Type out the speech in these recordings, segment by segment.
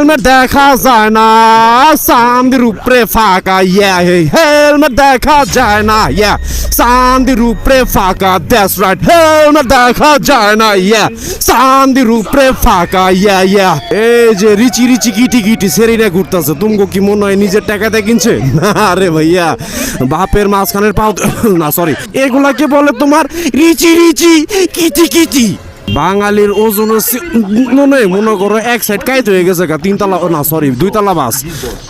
Helmet দেখা যায় না সান্দির উপরে ফাঁকা ইয়া হেলমেট দেখা যায় না ইয়া সান্দির উপরে ফাঁকা দ্যাটস রাইট হেলমেট দেখা যায় না ইয়া সান্দির উপরে ফাঁকা ইয়া ইয়া এই যে Richie Richie Kitty Kitty Serena ঘুরতেছে তুমগো কি মনে হয় নিজের টাকাতে কিনছে? না রে ভাইয়া, বাপের মাঝখানের পাও না সরি এগুলাকে বলে তোমার রিচি রিচি কিটি কিটি বাঙালির ওজন মনে মনে করো এক সাইড কাইত হয়ে গেছে গা, তিনতলা, না সরি দুইতলা বাস।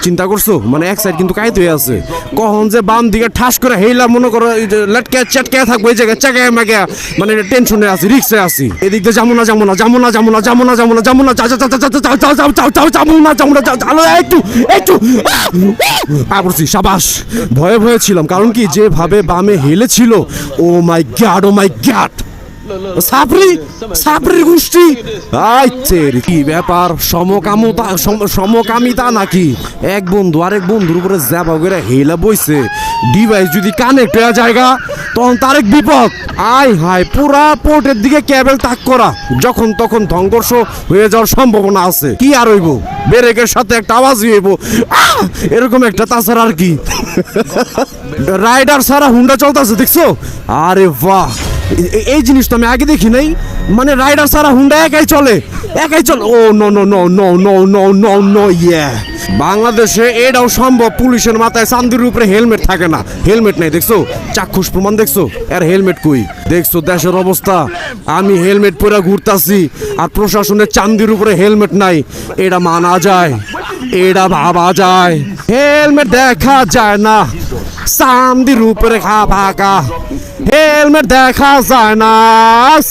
চিন্তা করছ? মানে এক সাইড কিন্তু কাইত হয়ে আছে। কখন যে বাম দিকে ঠাস করে হেইলা, মনে করো লটকে চটকে থাকব, এই জায়গায় চাকায় মাগে মানে টেনশনে আছি রিক্সে আছি। এদিক দিয়ে যাব না যাব না যাব না যাব না যাব না যাব না যাব না যাব না যাব না যা চালো একটু একটু পারছি সাবাস। ভয়ে ভয়ে ছিলাম, কারণ কি, যেভাবে বামে হেলেছিল, ও মাই গ্যাড ও মাই গ্যাড সাপরি গোষ্ঠী। কি ব্যাপার? সমকামতা, সম- সমকামিতা নাকি? এক বন্ধু বন্ধুর হেলা ডিভাইস যদি কানেক্ট হয়ে জায়গা তখন বিপদ। আয় হায়, পুরা পোর্টের দিকে ক্যাবেল তাক করা। যখন তখন সংঘর্ষ হয়ে যাওয়ার সম্ভাবনা আছে। কি আর হইব? ব্রেকের সাথে একটা আওয়াজ হইব! এরকম একটা তাছাড়া আর কি? রাইডার সারা হুন্ডা চলতেছে, দেখছ? আরে বাহ! এই জিনিস তো আমি আগে দেখি নাই। মানে রাইডার সারা হুন্ডা একাই চলে। একাই চলে। ও no no no no no no no no ইয়ে বাংলাদেশে এটাও সম্ভব পুলিশের মাথায় চান্দির উপরে হেলমেট থাকে না। হেলমেট নাই, দেখছ? চাক্ষুষ প্রমাণ দেখছ? এর হেলমেট কই? দেখছ দেশের অবস্থা? আমি হেলমেট পরে ঘুরতাছি, আর প্রশাসনের চান্দির উপরে হেলমেট নাই। এটা মানা যায়, এটা ভাবা যায়। হেলমেট দেখা যায় না। চান্দির উপরে খা ফাঁকা হেলমেট দেখা যায় না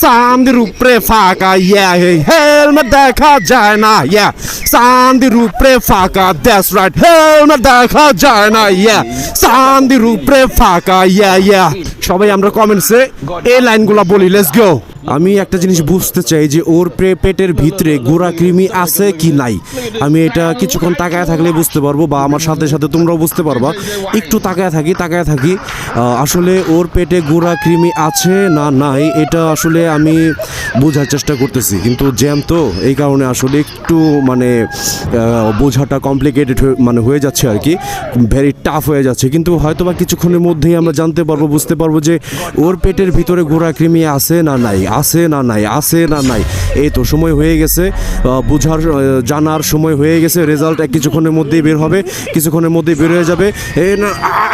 চান্দির রূপরে ফাঁকা ইয়া হে হেলমেট দেখা যায় না ইয়া চান্দির রূপরে ফাঁকা দ্যাস রাইট হেলমেট দেখা যায় না ইয়া চান্দির রূপরে ফাঁকা ইয়া ইয়া সবাই আমরা কমেন্টসে এই লাইনগুলো বলি লেটস গো আমি একটা জিনিস বুঝতে চাই যে ওর পেটের ভিতরে গোড়া কৃমি আছে কি নাই। আমি এটা কিছুক্ষণ তাকায় থাকলে বুঝতে পারব বা আমার সাথে সাথে তোমরাও বুঝতে পারবা। একটু তাকায় থাকি তাকায় থাকি আসলে ওর পেটে গোড়া কৃমি আছে না নাই, এটা আসলে আমি বোঝার চেষ্টা করতেছি। কিন্তু জ্যাম তো, এই কারণে আসলে একটু মানে বোঝাটা কমপ্লিকেটেড মানে হয়ে যাচ্ছে আর কি ভেরি টাফ হয়ে যাচ্ছে। কিন্তু হয়তো বা কিছুক্ষণের মধ্যেই আমরা জানতে পারব, বুঝতে পারব যে ওর পেটের ভিতরে গোড়া কৃমি আছে না নাই। আছে না নাই, আছে না নাই? এই তো সময় হয়ে গেছে বোঝার জানার সময় হয়ে গেছে রেজাল্ট কিছুক্ষণের মধ্যেই বের হবে, কিছুক্ষণের মধ্যেই বের হয়ে যাবে।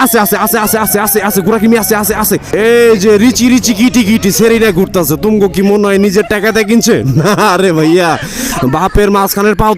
আছে আছে আছে আছে আছে আছে আছে গোড়া কৃমি আছে আছে আছে। এই যে Richie Richie Kitty Kitty Serena ঘুরতেছে, তুমগো কি মনে হয় নিজের টাকাতে কিনছে? না রে ভাইয়া, বাপের মাঝখানের পাও